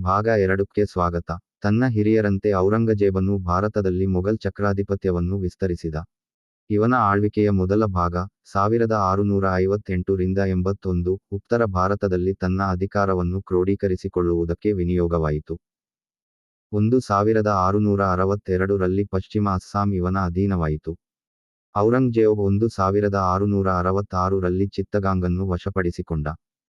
ಭಾಗ ಎರಡಕ್ಕೆ ಸ್ವಾಗತ. ತನ್ನ ಹಿರಿಯರಂತೆ ಔರಂಗಜೇಬನು ಭಾರತದಲ್ಲಿ ಮೊಘಲ್ ಚಕ್ರಾಧಿಪತ್ಯವನ್ನು ವಿಸ್ತರಿಸಿದ. ಇವನ ಆಳ್ವಿಕೆಯ ಮೊದಲ ಭಾಗ ಸಾವಿರದ ಆರುನೂರ ಐವತ್ತೆಂಟು ರಿಂದ ಎಂಬತ್ತೊಂದು ಉತ್ತರ ಭಾರತದಲ್ಲಿ ತನ್ನ ಅಧಿಕಾರವನ್ನು ಕ್ರೋಢೀಕರಿಸಿಕೊಳ್ಳುವುದಕ್ಕೆ ವಿನಿಯೋಗವಾಯಿತು. ಒಂದು ಸಾವಿರದ ಆರುನೂರ ಅರವತ್ತೆರಡರಲ್ಲಿ ಪಶ್ಚಿಮ ಅಸ್ಸಾಂ ಇವನ ಅಧೀನವಾಯಿತು. ಔರಂಗಜೇಬ್ ಒಂದು ಸಾವಿರದ ಆರುನೂರ ಅರವತ್ತಾರರಲ್ಲಿ ಚಿತ್ತಗಾಂಗನ್ನು ವಶಪಡಿಸಿಕೊಂಡ.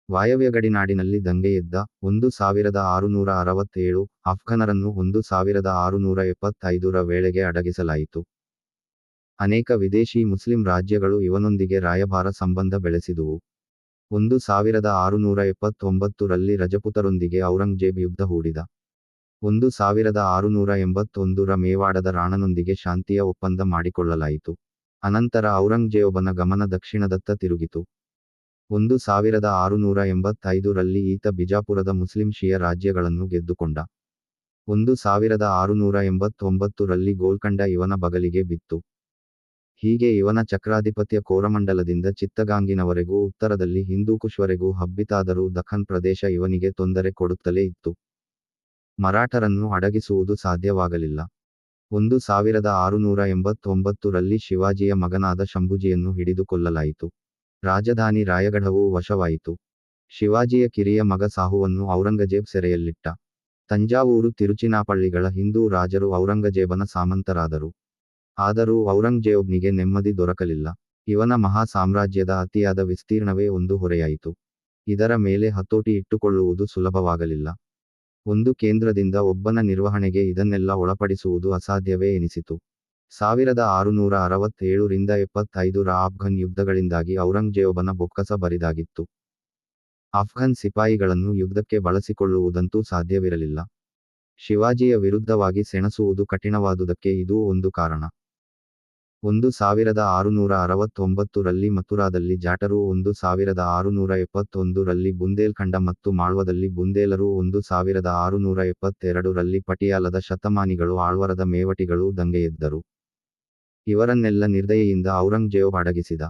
ವಾಯವ್ಯ ಗಡಿನಾಡಿನಲ್ಲಿ ದಂಗೆ ಎದ್ದ ಒಂದು ಸಾವಿರದ ಆರುನೂರ ಅರವತ್ತೇಳು ಅಫ್ಘನರನ್ನು ಒಂದು ಸಾವಿರದ ಆರುನೂರ ಎಪ್ಪತ್ತೈದರ ವೇಳೆಗೆ ಅಡಗಿಸಲಾಯಿತು. ಅನೇಕ ವಿದೇಶಿ ಮುಸ್ಲಿಂ ರಾಜ್ಯಗಳು ಇವನೊಂದಿಗೆ ರಾಯಭಾರ ಸಂಬಂಧ ಬೆಳೆಸಿದುವು. ಒಂದು ಸಾವಿರದ ಆರುನೂರ ಎಪ್ಪತ್ತೊಂಬತ್ತು ರಲ್ಲಿ ರಜಪುತರೊಂದಿಗೆ ಔರಂಗಜೇಬ್ ಯುದ್ಧ ಹೂಡಿದ. ಒಂದು ಸಾವಿರದ ಆರುನೂರ ಎಂಬತ್ತೊಂದರ ಮೇವಾಡದ ರಾಣನೊಂದಿಗೆ ಶಾಂತಿಯ ಒಪ್ಪಂದ ಮಾಡಿಕೊಳ್ಳಲಾಯಿತು. ಅನಂತರ ಔರಂಗಜೇಬನ ಗಮನ ದಕ್ಷಿಣದತ್ತ ತಿರುಗಿತು. ಒಂದು ಸಾವಿರದ ಆರುನೂರ ಎಂಬತ್ತೈದು ರಲ್ಲಿ ಈತ ಬಿಜಾಪುರದ ಮುಸ್ಲಿಂ ಶಿಯ ರಾಜ್ಯಗಳನ್ನು ಗೆದ್ದುಕೊಂಡ. ಒಂದು ಸಾವಿರದ ಆರುನೂರ ಎಂಬತ್ತೊಂಬತ್ತು ರಲ್ಲಿ ಗೋಲ್ಕಂಡ ಇವನ ಬಗಲಿಗೆ ಬಿತ್ತು. ಹೀಗೆ ಇವನ ಚಕ್ರಾಧಿಪತ್ಯ ಕೋರಮಂಡಲದಿಂದ ಚಿತ್ತಗಾಂಗಿನವರೆಗೂ ಉತ್ತರದಲ್ಲಿ ಹಿಂದೂಕುಶ್ವರೆಗೂ ಹಬ್ಬಿತಾದರೂ ದಖನ್ ಪ್ರದೇಶ ಇವನಿಗೆ ತೊಂದರೆ ಕೊಡುತ್ತಲೇ ಇತ್ತು. ಮರಾಠರನ್ನು ಅಡಗಿಸುವುದು ಸಾಧ್ಯವಾಗಲಿಲ್ಲ. ಒಂದು ಸಾವಿರದ ಆರುನೂರ ಎಂಬತ್ತೊಂಬತ್ತು ರಲ್ಲಿ ಶಿವಾಜಿಯ ಮಗನಾದ ಶಂಭುಜಿಯನ್ನು ಹಿಡಿದು ಕೊಲ್ಲಲಾಯಿತು ರಾಜಧಾನಿ ರಾಯಗಢವು ವಶವಾಯಿತು. ಶಿವಾಜಿಯ ಕಿರಿಯ ಮಗ ಸಾಹುವನ್ನು ಔರಂಗಜೇಬ್ ಸೆರೆಯಲ್ಲಿಟ್ಟ. ತಂಜಾವೂರು ತಿರುಚಿನಾಪಳ್ಳಿಗಳ ಹಿಂದೂ ರಾಜರು ಔರಂಗಜೇಬನ ಸಾಮಂತರಾದರು. ಆದರೂ ಔರಂಗಜೇಬ್ನಿಗೆ ನೆಮ್ಮದಿ ದೊರಕಲಿಲ್ಲ. ಇವನ ಮಹಾ ಸಾಮ್ರಾಜ್ಯದ ಅತಿಯಾದ ವಿಸ್ತೀರ್ಣವೇ ಒಂದು ಹೊರೆಯಾಯಿತು. ಇದರ ಮೇಲೆ ಹತೋಟಿ ಇಟ್ಟುಕೊಳ್ಳುವುದು ಸುಲಭವಾಗಲಿಲ್ಲ. ಒಂದು ಕೇಂದ್ರದಿಂದ ಒಬ್ಬನ ನಿರ್ವಹಣೆಗೆ ಇದನ್ನೆಲ್ಲ ಒಳಪಡಿಸುವುದು ಅಸಾಧ್ಯವೇ ಎನಿಸಿತು. ಸಾವಿರದ ಆರುನೂರ ಅರವತ್ತೇಳು ರಿಂದ ಎಪ್ಪತ್ತೈದರ ಆಫ್ಘನ್ ಯುದ್ಧಗಳಿಂದಾಗಿ ಔರಂಗಜೇಬನ ಬೊಕ್ಕಸ ಬರಿದಾಗಿತ್ತು. ಆಫ್ಘನ್ ಸಿಪಾಯಿಗಳನ್ನು ಯುದ್ಧಕ್ಕೆ ಬಳಸಿಕೊಳ್ಳುವುದಂತೂ ಸಾಧ್ಯವಿರಲಿಲ್ಲ. ಶಿವಾಜಿಯ ವಿರುದ್ಧವಾಗಿ ಸೆಣಸುವುದು ಕಠಿಣವಾದುದಕ್ಕೆ ಇದೂ ಒಂದು ಕಾರಣ. ಒಂದು ಸಾವಿರದ ಆರುನೂರ ಅರವತ್ತೊಂಬತ್ತು ರಲ್ಲಿ ಮಥುರಾದಲ್ಲಿ ಜಾಟರು, ಒಂದು ಸಾವಿರದ ಆರುನೂರ ಎಪ್ಪತ್ತೊಂದು ರಲ್ಲಿ ಬುಂದೇಲ್ಖಂಡ ಮತ್ತು ಮಾಳ್ವದಲ್ಲಿ ಬುಂದೇಲರು, ಒಂದು ಸಾವಿರದ ಆರುನೂರ ಎಪ್ಪತ್ತೆರಡು ರಲ್ಲಿ ಪಟಿಯಾಲದ ಶತಮಾನಿಗಳು ಆಳ್ವರದ ಮೇವಟಿಗಳು ದಂಗೆಯೆದ್ದರು. ಇವರನ್ನೆಲ್ಲ ನಿರ್ದಯೆಯಿಂದ ಔರಂಗಜೇಬ್ ಅಡಗಿಸಿದ.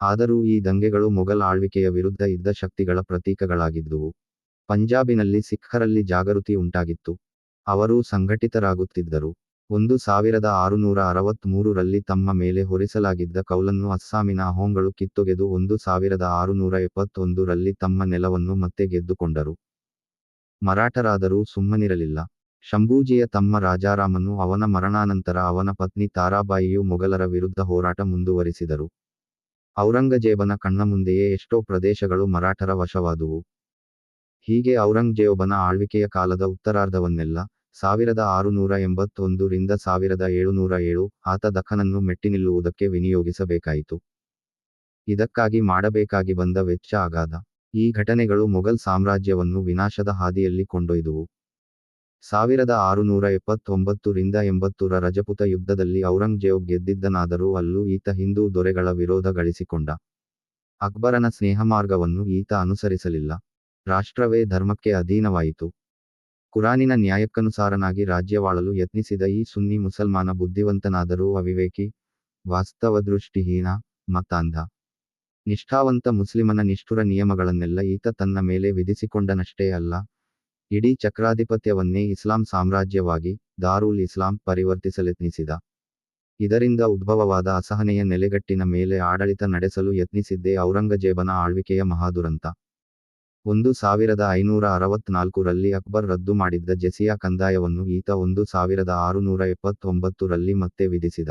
ಆದರೂ ಈ ದಂಗೆಗಳು ಮೊಘಲ್ ಆಳ್ವಿಕೆಯ ವಿರುದ್ಧ ಇದ್ದ ಶಕ್ತಿಗಳ ಪ್ರತೀಕಗಳಾಗಿದ್ದುವು. ಪಂಜಾಬಿನಲ್ಲಿ ಸಿಖ್ಖರಲ್ಲಿ ಜಾಗೃತಿ ಉಂಟಾಗಿತ್ತು. ಅವರೂ ಸಂಘಟಿತರಾಗುತ್ತಿದ್ದರು. ಒಂದು ಸಾವಿರದ ಆರುನೂರ ಅರವತ್ಮೂರು ರಲ್ಲಿ ತಮ್ಮ ಮೇಲೆ ಹೊರಿಸಲಾಗಿದ್ದ ಕೌಲನ್ನು ಅಸ್ಸಾಮಿನ ಅಹೋಂಗಳು ಕಿತ್ತೊಗೆದು ಒಂದು ಸಾವಿರದ ಆರುನೂರ ಎಪ್ಪತ್ತೊಂದು ರಲ್ಲಿ ತಮ್ಮ ನೆಲವನ್ನು ಮತ್ತೆ ಗೆದ್ದುಕೊಂಡರು. ಮರಾಠರಾದರೂ ಸುಮ್ಮನಿರಲಿಲ್ಲ. ಶಂಭೂಜಿಯ ತಮ್ಮ ರಾಜಾರಾಮನು ಅವನ ಮರಣಾನಂತರ ಅವನ ಪತ್ನಿ ತಾರಾಬಾಯಿಯು ಮೊಘಲರ ವಿರುದ್ಧ ಹೋರಾಟ ಮುಂದುವರಿಸಿದರು. ಔರಂಗಜೇಬನ ಕಣ್ಣ ಮುಂದೆಯೇ ಎಷ್ಟೋ ಪ್ರದೇಶಗಳು ಮರಾಠರ ವಶವಾದುವು. ಹೀಗೆ ಔರಂಗಜೇಬನ ಆಳ್ವಿಕೆಯ ಕಾಲದ ಉತ್ತರಾರ್ಧವನ್ನೆಲ್ಲ ಸಾವಿರದ ಆರುನೂರ ಎಂಬತ್ತೊಂದು ರಿಂದ ಸಾವಿರದ ಏಳುನೂರ ಏಳು ಆತ ದಖನನ್ನು ಮೆಟ್ಟಿನಿಲ್ಲುವುದಕ್ಕೆ ವಿನಿಯೋಗಿಸಬೇಕಾಯಿತು. ಇದಕ್ಕಾಗಿ ಮಾಡಬೇಕಾಗಿ ಬಂದ ವೆಚ್ಚ ಅಗಾಧ. ಈ ಘಟನೆಗಳು ಮೊಘಲ್ ಸಾಮ್ರಾಜ್ಯವನ್ನು ವಿನಾಶದ ಹಾದಿಯಲ್ಲಿ ಕೊಂಡೊಯ್ದುವು. ಸಾವಿರದ ಆರುನೂರ ಎಪ್ಪತ್ತೊಂಬತ್ತು ರಿಂದ ಎಂಬತ್ತರ ರಜಪುತ ಯುದ್ಧದಲ್ಲಿ ಔರಂಗಜೇಬ್ ಗೆದ್ದಿದ್ದನಾದರೂ ಅಲ್ಲೂ ಈತ ಹಿಂದೂ ದೊರೆಗಳ ವಿರೋಧ ಗಳಿಸಿಕೊಂಡ. ಅಕ್ಬರನ ಸ್ನೇಹಮಾರ್ಗವನ್ನು ಈತ ಅನುಸರಿಸಲಿಲ್ಲ. ರಾಷ್ಟ್ರವೇ ಧರ್ಮಕ್ಕೆ ಅಧೀನವಾಯಿತು. ಕುರಾನಿನ ನ್ಯಾಯಕ್ಕನುಸಾರನಾಗಿ ರಾಜ್ಯವಾಳಲು ಯತ್ನಿಸಿದ ಈ ಸುನ್ನಿ ಮುಸಲ್ಮಾನ ಬುದ್ಧಿವಂತನಾದರೂ ಅವಿವೇಕಿ, ವಾಸ್ತವದೃಷ್ಟಿಹೀನ, ಮತಾಂಧ. ನಿಷ್ಠಾವಂತ ಮುಸ್ಲಿಮನ ನಿಷ್ಠುರ ನಿಯಮಗಳನ್ನೆಲ್ಲ ಈತ ತನ್ನ ಮೇಲೆ ವಿಧಿಸಿಕೊಂಡನಷ್ಟೇ ಅಲ್ಲ ಇಡೀ ಚಕ್ರಾಧಿಪತ್ಯವನ್ನೇ ಇಸ್ಲಾಂ ಸಾಮ್ರಾಜ್ಯವಾಗಿ ದಾರುಲ್ ಇಸ್ಲಾಂ ಪರಿವರ್ತಿಸಲೆತ್ನಿಸಿದ. ಇದರಿಂದ ಉದ್ಭವವಾದ ಅಸಹನೆಯ ನೆಲೆಗಟ್ಟಿನ ಮೇಲೆ ಆಡಳಿತ ನಡೆಸಲು ಯತ್ನಿಸಿದ್ದೇ ಔರಂಗಜೇಬನ ಆಳ್ವಿಕೆಯ ಮಹಾದುರಂತ. ಒಂದು ಸಾವಿರದ ಐನೂರ ಅರವತ್ನಾಲ್ಕರಲ್ಲಿ ಅಕ್ಬರ್ ರದ್ದು ಮಾಡಿದ್ದ ಜೆಸಿಯಾ ಕಂದಾಯವನ್ನು ಈತ ಒಂದು ಸಾವಿರದ ಆರುನೂರ ಎಪ್ಪತ್ತೊಂಬತ್ತು ರಲ್ಲಿ ಮತ್ತೆ ವಿಧಿಸಿದ.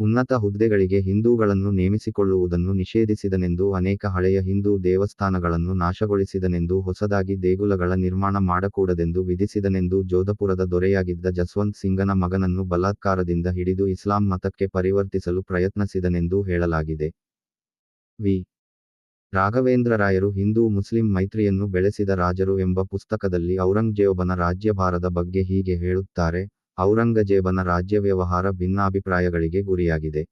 ಉನ್ನತ ಹುದ್ದೆಗಳಿಗೆ ಹಿಂದೂಗಳನ್ನು ನೇಮಿಸಿಕೊಳ್ಳುವುದನ್ನು ನಿಷೇಧಿಸಿದನೆಂದು ಅನೇಕ ಹಳೆಯ ಹಿಂದೂ ದೇವಸ್ಥಾನಗಳನ್ನು ನಾಶಗೊಳಿಸಿದನೆಂದು ಹೊಸದಾಗಿ ದೇಗುಲಗಳ ನಿರ್ಮಾಣ ಮಾಡಕೂಡದೆಂದು ವಿಧಿಸಿದನೆಂದು ಜೋಧಪುರದ ದೊರೆಯಾಗಿದ್ದ ಜಸ್ವಂತ್ ಸಿಂಗನ ಮಗನನ್ನು ಬಲಾತ್ಕಾರದಿಂದ ಹಿಡಿದು ಇಸ್ಲಾಂ ಮತಕ್ಕೆ ಪರಿವರ್ತಿಸಲು ಪ್ರಯತ್ನಿಸಿದನೆಂದು ಹೇಳಲಾಗಿದೆ. ವಿ. ರಾಘವೇಂದ್ರರಾಯರು ಹಿಂದೂ ಮುಸ್ಲಿಂ ಮೈತ್ರಿಯನ್ನು ಬೆಳೆಸಿದ ರಾಜರು ಎಂಬ ಪುಸ್ತಕದಲ್ಲಿ ಔರಂಗಜೇಬನ ರಾಜ್ಯಭಾರದ ಬಗ್ಗೆ ಹೀಗೆ ಹೇಳುತ್ತಾರೆ ಔರಂಗಜೇಬನ ರಾಜ್ಯ ವ್ಯವಹಾರ ಭಿನ್ನಾಭಿಪ್ರಾಯಗಳಿಗೆ ಗುರಿಯಾಗಿದೆ.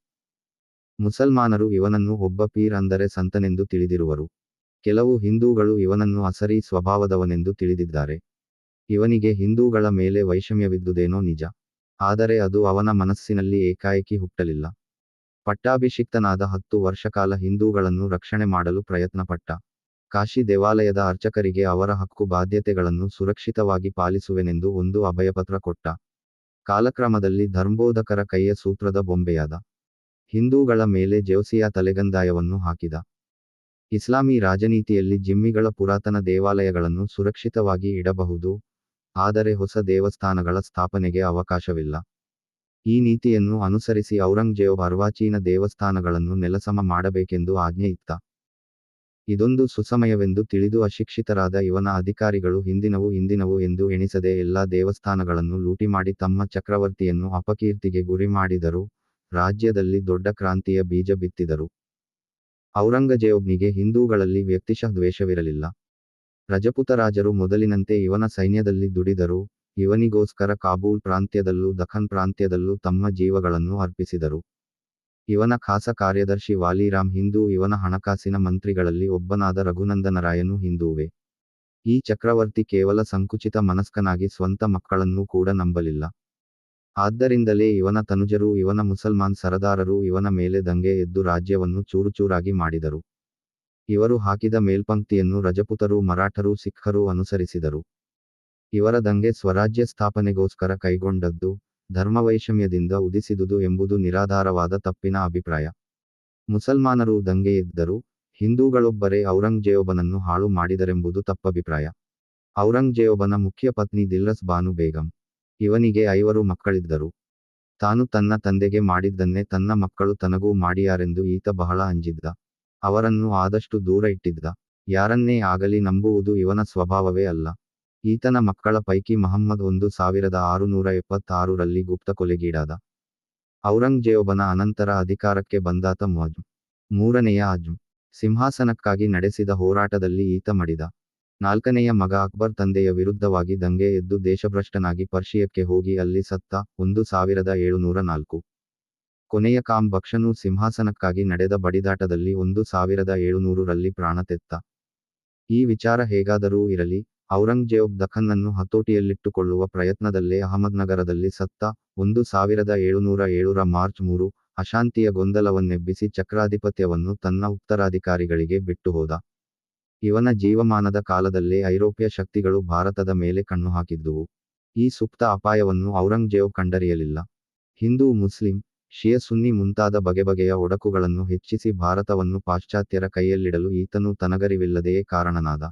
ಮುಸಲ್ಮಾನರು ಇವನನ್ನು ಒಬ್ಬ ಪೀರ್ ಅಂದರೆ ಸಂತನೆಂದು ತಿಳಿದಿರುವರು. ಕೆಲವು ಹಿಂದೂಗಳು ಇವನನ್ನು ಅಸರಿ ಸ್ವಭಾವದವನೆಂದು ತಿಳಿದಿದ್ದಾರೆ. ಇವನಿಗೆ ಹಿಂದೂಗಳ ಮೇಲೆ ವೈಷಮ್ಯವಿದ್ದುದೇನೋ ನಿಜ. ಆದರೆ ಅದು ಅವನ ಮನಸ್ಸಿನಲ್ಲಿ ಏಕಾಏಕಿ ಹುಟ್ಟಲಿಲ್ಲ. ಪಟ್ಟಾಭಿಷಿಕ್ತನಾದ ಹತ್ತು ವರ್ಷಕಾಲ ಹಿಂದೂಗಳನ್ನು ರಕ್ಷಣೆ ಮಾಡಲು ಪ್ರಯತ್ನಪಟ್ಟ. ಕಾಶಿ ದೇವಾಲಯದ ಅರ್ಚಕರಿಗೆ ಅವರ ಹಕ್ಕು ಬಾಧ್ಯತೆಗಳನ್ನು ಸುರಕ್ಷಿತವಾಗಿ ಪಾಲಿಸುವೆನೆಂದು ಒಂದು ಅಭಯಪತ್ರ ಕೊಟ್ಟ. ಕಾಲಕ್ರಮದಲ್ಲಿ ಧರ್ಮಬೋಧಕರ ಕೈಯ ಸೂತ್ರದ ಬೊಂಬೆಯಾದ ಹಿಂದೂಗಳ ಮೇಲೆ ಜೋಸಿಯಾ ತಲೆಗಂದಾಯವನ್ನು ಹಾಕಿದ. ಇಸ್ಲಾಮಿ ರಾಜನೀತಿಯಲ್ಲಿ ಜಿಮ್ಮಿಗಳ ಪುರಾತನ ದೇವಾಲಯಗಳನ್ನು ಸುರಕ್ಷಿತವಾಗಿ ಇಡಬಹುದು, ಆದರೆ ಹೊಸ ದೇವಸ್ಥಾನಗಳ ಸ್ಥಾಪನೆಗೆ ಅವಕಾಶವಿಲ್ಲ. ಈ ನೀತಿಯನ್ನು ಅನುಸರಿಸಿ ಔರಂಗಜೇಬ್ ಅರ್ವಾಚೀನ ದೇವಸ್ಥಾನಗಳನ್ನು ನೆಲಸಮ ಮಾಡಬೇಕೆಂದು ಆಜ್ಞೆ ಇತ್ತ ಇದೊಂದು ಸುಸಮಯವೆಂದು ತಿಳಿದು ಅಶಿಕ್ಷಿತರಾದ ಇವನ ಅಧಿಕಾರಿಗಳು ಹಿಂದಿನವು ಹಿಂದಿನವು ಎಂದು ಎಣಿಸದೆ ಎಲ್ಲಾ ದೇವಸ್ಥಾನಗಳನ್ನು ಲೂಟಿ ಮಾಡಿ ತಮ್ಮ ಚಕ್ರವರ್ತಿಯನ್ನು ಅಪಕೀರ್ತಿಗೆ ಗುರಿ ಮಾಡಿದರು, ರಾಜ್ಯದಲ್ಲಿ ದೊಡ್ಡ ಕ್ರಾಂತಿಯ ಬೀಜ ಬಿತ್ತಿದರು. ಔರಂಗಜೇಬ್ನಿಗೆ ಹಿಂದೂಗಳಲ್ಲಿ ವ್ಯಕ್ತಿಶಃ ದ್ವೇಷವಿರಲಿಲ್ಲ. ರಜಪುತರಾಜರು ಮೊದಲಿನಂತೆ ಇವನ ಸೈನ್ಯದಲ್ಲಿ ದುಡಿದರು, ಇವನಿಗೋಸ್ಕರ ಕಾಬೂಲ್ ಪ್ರಾಂತ್ಯದಲ್ಲೂ ದಖನ್ ಪ್ರಾಂತ್ಯದಲ್ಲೂ ತಮ್ಮ ಜೀವಗಳನ್ನು ಅರ್ಪಿಸಿದರು. ಇವನ ಖಾಸ ಕಾರ್ಯದರ್ಶಿ ವಾಲಿರಾಮ್ ಹಿಂದೂ ಇವನ ಹಣಕಾಸಿನ ಮಂತ್ರಿಗಳಲ್ಲಿ ಒಬ್ಬನಾದ ರಘುನಂದನರಾಯನು ಹಿಂದೂವೆ. ಈ ಚಕ್ರವರ್ತಿ ಕೇವಲ ಸಂಕುಚಿತ ಮನಸ್ಕನಾಗಿ ಸ್ವಂತ ಮಕ್ಕಳನ್ನೂ ಕೂಡ ನಂಬಲಿಲ್ಲ. ಆದ್ದರಿಂದಲೇ ಇವನ ತನುಜರು, ಇವನ ಮುಸಲ್ಮಾನ್ ಸರದಾರರು, ಇವನ ಮೇಲೆ ದಂಗೆ ಎದ್ದು ರಾಜ್ಯವನ್ನು ಚೂರುಚೂರಾಗಿ ಮಾಡಿದರು. ಇವರು ಹಾಕಿದ ಮೇಲ್ಪಂಕ್ತಿಯನ್ನು ರಜಪುತರು, ಮರಾಠರು, ಸಿಖ್ಖರು ಅನುಸರಿಸಿದರು. ಇವರ ದಂಗೆ ಸ್ವರಾಜ್ಯ ಸ್ಥಾಪನೆಗೋಸ್ಕರ ಕೈಗೊಂಡದ್ದು ಧರ್ಮವೈಷಮ್ಯದಿಂದ ಉದಿಸಿದುದು ಎಂಬುದು ನಿರಾಧಾರವಾದ ತಪ್ಪಿನ ಅಭಿಪ್ರಾಯ. ಮುಸಲ್ಮಾನರು ದಂಗೆ ಎದ್ದರು ಹಿಂದೂಗಳೊಬ್ಬರೇ ಔರಂಗಜೇಬನನ್ನು ಹಾಳು ಮಾಡಿದರೆಂಬುದು ತಪ್ಪಭಿಪ್ರಾಯ. ಔರಂಗಜೇಬನ ಮುಖ್ಯ ಪತ್ನಿ ದಿಲ್ರಸ್ ಬಾನು ಬೇಗಂ, ಇವನಿಗೆ ಐವರು ಮಕ್ಕಳಿದ್ದರು. ತಾನು ತನ್ನ ತಂದೆಗೆ ಮಾಡಿದ್ದನ್ನೇ ತನ್ನ ಮಕ್ಕಳು ತನಗೂ ಮಾಡಿಯಾರೆಂದು ಈತ ಬಹಳ ಅಂಜಿದ್ದ. ಅವರನ್ನು ಆದಷ್ಟು ದೂರ ಇಟ್ಟಿದ್ದ. ಯಾರನ್ನೇ ಆಗಲಿ ನಂಬುವುದು ಇವನ ಸ್ವಭಾವವೇ ಅಲ್ಲ. ಈತನ ಮಕ್ಕಳ ಪೈಕಿ ಮಹಮ್ಮದ್ ಒಂದು ಸಾವಿರದ ಆರುನೂರ ಎಪ್ಪತ್ತಾರರಲ್ಲಿ ಗುಪ್ತ ಕೊಲೆಗೀಡಾದ. ಔರಂಗಜೇಬನ ಅನಂತರ ಅಧಿಕಾರಕ್ಕೆ ಬಂದಾತ ಮುಅಜ್ ಮೂರನೆಯ ಅಜ್ಮ್ ಸಿಂಹಾಸನಕ್ಕಾಗಿ ನಡೆಸಿದ ಹೋರಾಟದಲ್ಲಿ ಈತ ಮಡಿದ. ನಾಲ್ಕನೆಯ ಮಗ ಅಕ್ಬರ್ ತಂದೆಯ ವಿರುದ್ಧವಾಗಿ ದಂಗೆ ಎದ್ದು ದೇಶಭ್ರಷ್ಟನಾಗಿ ಪರ್ಷಿಯಕ್ಕೆ ಹೋಗಿ ಅಲ್ಲಿ ಸತ್ತ ಒಂದು ಸಾವಿರದ ಏಳುನೂರ ನಾಲ್ಕು. ಕೊನೆಯ ಕಾಮ್ ಬಕ್ಷನು ಸಿಂಹಾಸನಕ್ಕಾಗಿ ನಡೆದ ಬಡಿದಾಟದಲ್ಲಿ ಒಂದು ಸಾವಿರದ ಏಳುನೂರರಲ್ಲಿ ಪ್ರಾಣ ತೆತ್ತ. ಈ ವಿಚಾರ ಹೇಗಾದರೂ ಇರಲಿ ಔರಂಗಜೇಬ್ ದಖನ್ನನ್ನು ಹತೋಟಿಯಲ್ಲಿಟ್ಟುಕೊಳ್ಳುವ ಪ್ರಯತ್ನದಲ್ಲೇ ಅಹಮದ್ನಗರದಲ್ಲಿ ಸತ್ತ ಒಂದು ಸಾವಿರದ ಏಳುನೂರ ಏಳರ ಮಾರ್ಚ್ ಮೂರು ಅಶಾಂತಿಯ ಗೊಂದಲವನ್ನೆಬ್ಬಿಸಿ ಚಕ್ರಾಧಿಪತ್ಯವನ್ನು ತನ್ನ ಉತ್ತರಾಧಿಕಾರಿಗಳಿಗೆ ಬಿಟ್ಟು ಹೋದ ಇವನ ಜೀವಮಾನದ ಕಾಲದಲ್ಲೇ ಐರೋಪ್ಯ ಶಕ್ತಿಗಳು ಭಾರತದ ಮೇಲೆ ಕಣ್ಣು ಹಾಕಿದ್ದುವು. ಈ ಸುಪ್ತ ಅಪಾಯವನ್ನು ಔರಂಗಜೇಬ್ ಕಂಡರಿಯಲಿಲ್ಲ. ಹಿಂದೂ, ಮುಸ್ಲಿಂ, ಶಿಯ, ಸುನ್ನಿ ಮುಂತಾದ ಬಗೆಬಗೆಯ ಒಡಕುಗಳನ್ನು ಹೆಚ್ಚಿಸಿ ಭಾರತವನ್ನು ಪಾಶ್ಚಾತ್ಯರ ಕೈಯಲ್ಲಿಡಲು ಈತನು ತನಗರಿವಿಲ್ಲದೆಯೇ ಕಾರಣನಾದ.